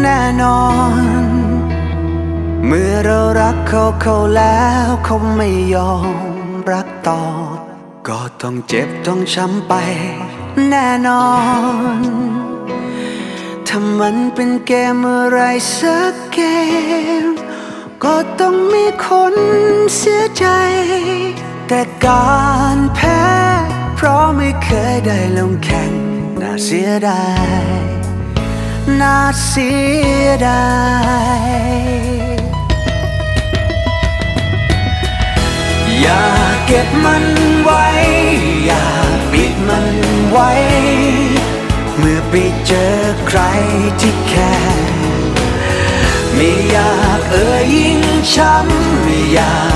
แนอน เมื่อเรารักเขาเขาแล้วเขาไม่ยอมรักตอบก็ต้องเจ็บต้องช้ำไป แน่นอนถ้ามันเป็นเกมอะไรสักเกม ก็ต้องมีคนเสียใจ แต่การแพ้ เพราะไม่เคยได้ลงแข่งน่าเสียดาย น่าเสียดายอย่าเก็บมันไว้ อย่าปิดมันไว้ เมื่อไปเจอใครที่แค่ไม่อยากเอ่ยยิ่งช้ำไม่อยาก